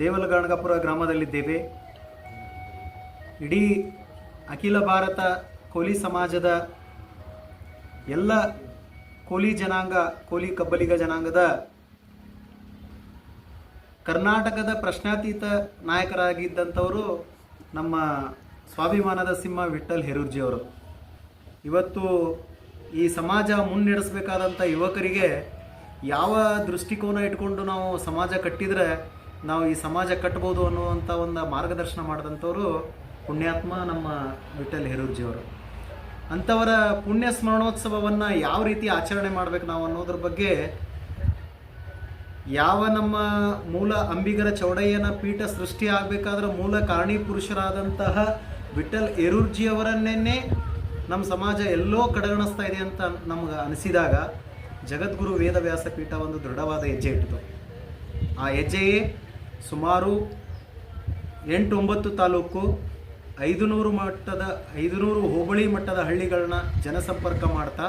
ದೇವಲಗಾಣಗಾಪುರ ಗ್ರಾಮದಲ್ಲಿದ್ದೇವೆ. ಇಡೀ ಅಖಿಲ ಭಾರತ ಕೋಲಿ ಸಮಾಜದ ಎಲ್ಲ ಕೋಲಿ ಜನಾಂಗ, ಕೋಲಿ ಕಬ್ಬಲಿಗ ಜನಾಂಗದ ಕರ್ನಾಟಕದ ಪ್ರಶ್ನಾತೀತ ನಾಯಕರಾಗಿದ್ದಂಥವರು ನಮ್ಮ ಸ್ವಾಭಿಮಾನದ ಸಿಂಹ ವಿಠಲ್ ಹೆರೂರ್ಜಿಯವರು ಇವತ್ತು ಈ ಸಮಾಜ ಮುನ್ನಡೆಸಬೇಕಾದಂಥ ಯುವಕರಿಗೆ ಯಾವ ದೃಷ್ಟಿಕೋನ ಇಟ್ಕೊಂಡು ನಾವು ಸಮಾಜ ಕಟ್ಟಿದರೆ ನಾವು ಈ ಸಮಾಜ ಕಟ್ಬೋದು ಅನ್ನುವಂಥ ಒಂದು ಮಾರ್ಗದರ್ಶನ ಮಾಡಿದಂಥವರು ಪುಣ್ಯಾತ್ಮ ನಮ್ಮ ವಿಠಲ್ ಹೆರೂರ್ಜಿಯವರು. ಅಂಥವರ ಪುಣ್ಯ ಸ್ಮರಣೋತ್ಸವವನ್ನು ಯಾವ ರೀತಿ ಆಚರಣೆ ಮಾಡಬೇಕು ನಾವು ಅನ್ನೋದ್ರ ಬಗ್ಗೆ ಯಾವ ನಮ್ಮ ಮೂಲ ಅಂಬಿಗರ ಚೌಡಯ್ಯನ ಪೀಠ ಸೃಷ್ಟಿ ಆಗಬೇಕಾದ್ರೆ ಮೂಲ ಕಾರಣೀಪುರುಷರಾದಂತಹ ವಿಠಲ್ ಎರೂರ್ಜಿಯವರನ್ನೇ ನಮ್ಮ ಸಮಾಜ ಎಲ್ಲೋ ಕಡೆಗಣಿಸ್ತಾ ಇದೆ ಅಂತ ನಮ್ಗೆ ಅನಿಸಿದಾಗ ಜಗದ್ಗುರು ವೇದವ್ಯಾಸ ಪೀಠ ಒಂದು ದೃಢವಾದ ಹೆಜ್ಜೆ ಇಟ್ಟಿತು. ಆ ಹೆಜ್ಜೆಯೇ ಸುಮಾರು ಎಂಟು ಒಂಬತ್ತು ತಾಲೂಕು ಐದು ನೂರು ಮಟ್ಟದ ಐದು ನೂರು ಹೋಬಳಿ ಮಟ್ಟದ ಹಳ್ಳಿಗಳನ್ನ ಜನಸಂಪರ್ಕ ಮಾಡ್ತಾ,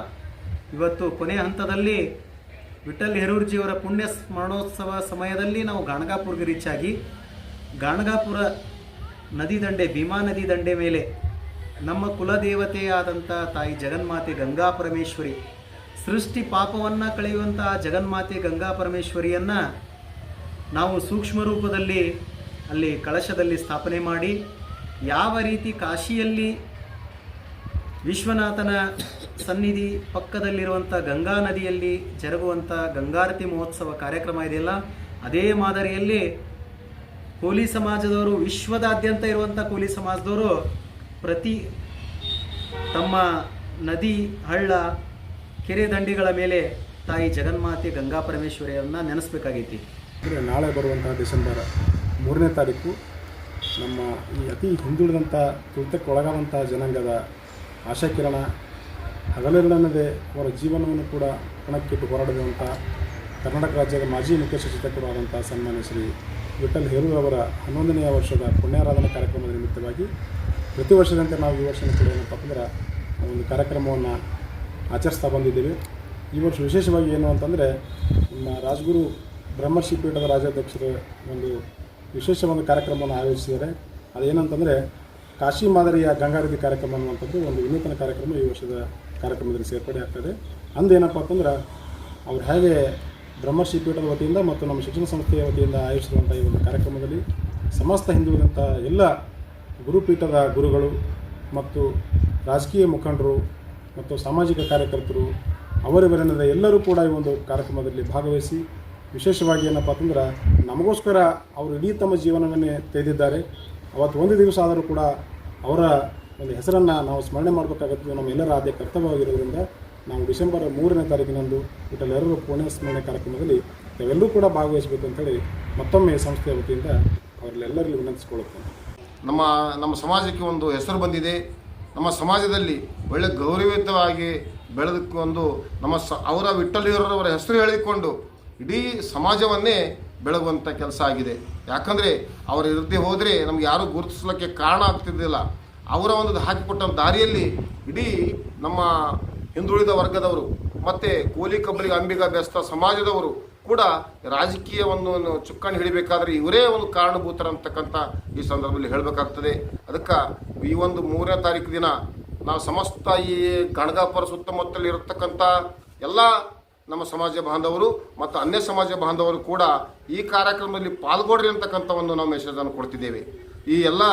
ಇವತ್ತು ಕೊನೆಯ ಹಂತದಲ್ಲಿ ವಿಠಲ್ ಹೆರೂರ್ಜಿಯವರ ಪುಣ್ಯ ಸ್ಮರಣೋತ್ಸವ ಸಮಯದಲ್ಲಿ ನಾವು ಗಾಣಗಾಪುರ್ಗೆ ರೀಚ್ ಆಗಿ, ಗಾಣಗಾಪುರ ನದಿ ದಂಡೆ, ಭೀಮಾ ನದಿ ದಂಡೆ ಮೇಲೆ ನಮ್ಮ ಕುಲದೇವತೆಯಾದಂಥ ತಾಯಿ ಜಗನ್ಮಾತೆ ಗಂಗಾ ಪರಮೇಶ್ವರಿ ಸೃಷ್ಟಿ ಪಾಪವನ್ನು ಕಳೆಯುವಂತಹ ಜಗನ್ಮಾತೆ ಗಂಗಾ ಪರಮೇಶ್ವರಿಯನ್ನು ನಾವು ಸೂಕ್ಷ್ಮ ರೂಪದಲ್ಲಿ ಅಲ್ಲಿ ಕಳಶದಲ್ಲಿ ಸ್ಥಾಪನೆ ಮಾಡಿ ಯಾವ ರೀತಿ ಕಾಶಿಯಲ್ಲಿ ವಿಶ್ವನಾಥನ ಸನ್ನಿಧಿ ಪಕ್ಕದಲ್ಲಿರುವಂಥ ಗಂಗಾ ನದಿಯಲ್ಲಿ ಜರುಗುವಂಥ ಗಂಗಾರತಿ ಮಹೋತ್ಸವ ಕಾರ್ಯಕ್ರಮ ಇದೆಯಲ್ಲ, ಅದೇ ಮಾದರಿಯಲ್ಲಿ ಕೋಲಿ ಸಮಾಜದವರು, ವಿಶ್ವದಾದ್ಯಂತ ಇರುವಂಥ ಕೋಲಿ ಸಮಾಜದವರು ಪ್ರತಿ ತಮ್ಮ ನದಿ, ಹಳ್ಳ, ಕೆರೆ ದಂಡಿಗಳ ಮೇಲೆ ತಾಯಿ ಜಗನ್ಮಾತೆ ಗಂಗಾ ನೆನೆಸ್ಬೇಕಾಗೈತಿ. ಅಂದರೆ ನಾಳೆ ಬರುವಂತಹ ಡಿಸೆಂಬರ್ ಮೂರನೇ ತಾರೀಕು ನಮ್ಮ ಈ ಅತಿ ಹಿಂದುಳಿದಂಥ ತುಳಿತಕ್ಕೆ ಒಳಗಾದಂಥ ಜನಾಂಗದ ಆಶಾಕಿರಣ ಹಗಲಿರಳನ್ನದೇ ಅವರ ಜೀವನವನ್ನು ಕೂಡ ಕಣಕ್ಕಿಟ್ಟು ಹೋರಾಡಿದಂಥ ಕರ್ನಾಟಕ ರಾಜ್ಯದ ಮಾಜಿ ಮುಖ್ಯ ಸಚೇತಕರು ಆದಂಥ ಸನ್ಮಾನ್ಯ ಶ್ರೀ ವಿಠಲ್ ಹೇರೂರ್ ಅವರ ಹನ್ನೊಂದನೆಯ ವರ್ಷದ ಪುಣ್ಯಾರಾಧನಾ ಕಾರ್ಯಕ್ರಮದ ನಿಮಿತ್ತವಾಗಿ ಪ್ರತಿ ವರ್ಷದಂತೆ ನಾವು ಈ ವರ್ಷನೂ ಕೂಡ ಏನಪ್ಪ ಅಂದ್ರೆ ಒಂದು ಕಾರ್ಯಕ್ರಮವನ್ನು ಆಚರಿಸ್ತಾ ಬಂದಿದ್ದೇವೆ. ಈ ವರ್ಷ ವಿಶೇಷವಾಗಿ ಏನು ಅಂತಂದರೆ, ನಮ್ಮ ರಾಜಗುರು ಬ್ರಹ್ಮರ್ಷಿ ಪೀಠದ ರಾಜ್ಯಾಧ್ಯಕ್ಷರು ಒಂದು ವಿಶೇಷ ಒಂದು ಕಾರ್ಯಕ್ರಮವನ್ನು ಆಯೋಜಿಸಿದ್ದಾರೆ. ಅದೇನಂತಂದರೆ, ಕಾಶಿ ಮಾದರಿಯ ಗಂಗಾರತಿ ಕಾರ್ಯಕ್ರಮ ಅನ್ನುವಂಥದ್ದು ಒಂದು ವಿನೂತನ ಕಾರ್ಯಕ್ರಮ ಈ ವರ್ಷದ ಕಾರ್ಯಕ್ರಮದಲ್ಲಿ ಸೇರ್ಪಡೆ ಆಗ್ತದೆ. ಅಂದೇನಪ್ಪ ಅಂತಂದ್ರೆ, ಅವ್ರು ಹೇಗೆ ಬ್ರಹ್ಮರ್ಷಿ ಪೀಠದ ವತಿಯಿಂದ ಮತ್ತು ನಮ್ಮ ಶಿಕ್ಷಣ ಸಂಸ್ಥೆಯ ವತಿಯಿಂದ ಆಯೋಜಿಸಿದಂಥ ಈ ಒಂದು ಕಾರ್ಯಕ್ರಮದಲ್ಲಿ ಸಮಸ್ತ ಹಿಂದುಳಿದಂಥ ಎಲ್ಲ ಗುರುಪೀಠದ ಗುರುಗಳು ಮತ್ತು ರಾಜಕೀಯ ಮುಖಂಡರು ಮತ್ತು ಸಾಮಾಜಿಕ ಕಾರ್ಯಕರ್ತರು ಅವರಿವರೆನ್ನದ ಎಲ್ಲರೂ ಕೂಡ ಈ ಒಂದು ಕಾರ್ಯಕ್ರಮದಲ್ಲಿ ಭಾಗವಹಿಸಿ, ವಿಶೇಷವಾಗಿ ಏನಪ್ಪ ಅಂತಂದ್ರೆ ನಮಗೋಸ್ಕರ ಅವರು ಇಡೀ ತಮ್ಮ ಜೀವನವನ್ನೇ ತೆಗೆದಿದ್ದಾರೆ. ಅವತ್ತು ಒಂದು ದಿವಸ ಆದರೂ ಕೂಡ ಅವರ ಒಂದು ಹೆಸರನ್ನು ನಾವು ಸ್ಮರಣೆ ಮಾಡಬೇಕಾಗತ್ತೆ ನಮ್ಮ ಎಲ್ಲರ ಆದ್ಯ ಕರ್ತವ್ಯವಾಗಿರೋದ್ರಿಂದ ನಾವು ಡಿಸೆಂಬರ್ ಮೂರನೇ ತಾರೀಕಿನಂದು ಎರಡು ಪುಣ್ಯ ಸ್ಮರಣೆ ಕಾರ್ಯಕ್ರಮದಲ್ಲಿ ನಾವೆಲ್ಲರೂ ಕೂಡ ಭಾಗವಹಿಸಬೇಕು ಅಂತೇಳಿ ಮತ್ತೊಮ್ಮೆ ಸಂಸ್ಥೆಯ ವತಿಯಿಂದ ಅವರಲ್ಲೆಲ್ಲರಿಗೂ ವಿನಂತಿಸಿಕೊಳ್ಳುತ್ತೇನೆ. ನಮ್ಮ ನಮ್ಮ ಸಮಾಜಕ್ಕೆ ಒಂದು ಹೆಸರು ಬಂದಿದೆ. ನಮ್ಮ ಸಮಾಜದಲ್ಲಿ ಒಳ್ಳೆ ಗೌರವಯುತವಾಗಿ ಬೆಳೆದುಕೊಂಡು ನಮ್ಮ ಸ, ಅವರ ವಿಠಲಿಯವರವರ ಹೆಸರು ಹೇಳಿಕೊಂಡು ಇಡೀ ಸಮಾಜವನ್ನೇ ಬೆಳಗುವಂಥ ಕೆಲಸ ಆಗಿದೆ. ಯಾಕಂದರೆ ಅವರ ಇರದೇ ಹೋದರೆ ನಮ್ಗೆ ಯಾರೂ ಗುರುತಿಸ್ಲಿಕ್ಕೆ ಕಾರಣ ಆಗ್ತಿದ್ದಿಲ್ಲ ಅವರ ಒಂದು ಹಾಕಿಕೊಟ್ಟ ದಾರಿಯಲ್ಲಿ ಇಡೀ ನಮ್ಮ ಹಿಂದುಳಿದ ವರ್ಗದವರು ಮತ್ತು ಕೂಲಿ ಕಬ್ಬಲಿಗೆ ಅಂಬಿಗ ಬೆಸ್ತ ಸಮಾಜದವರು ಕೂಡ ರಾಜಕೀಯವನ್ನು ಚುಕ್ಕಾಣಿ ಹಿಡಿಬೇಕಾದ್ರೆ ಇವರೇ ಒಂದು ಕಾರಣಭೂತರಂತಕ್ಕಂಥ ಈ ಸಂದರ್ಭದಲ್ಲಿ ಹೇಳಬೇಕಾಗ್ತದೆ. ಅದಕ್ಕೆ ಈ ಒಂದು ಮೂರನೇ ತಾರೀಕು ದಿನ ನಾವು ಸಮಸ್ತ ಈ ಗಣಗಾಪುರ ಸುತ್ತಮುತ್ತಲು ಇರತಕ್ಕಂಥ ಎಲ್ಲ ನಮ್ಮ ಸಮಾಜ ಬಾಂಧವರು ಮತ್ತು ಅನ್ಯ ಸಮಾಜ ಬಾಂಧವರು ಕೂಡ ಈ ಕಾರ್ಯಕ್ರಮದಲ್ಲಿ ಪಾಲ್ಗೊಡ್ರಿ ಅಂತಕ್ಕಂಥ ಒಂದು ನಾವು ಮೆಸೇಜನ್ನು ಕೊಡ್ತಿದ್ದೇವೆ. ಈ ಎಲ್ಲ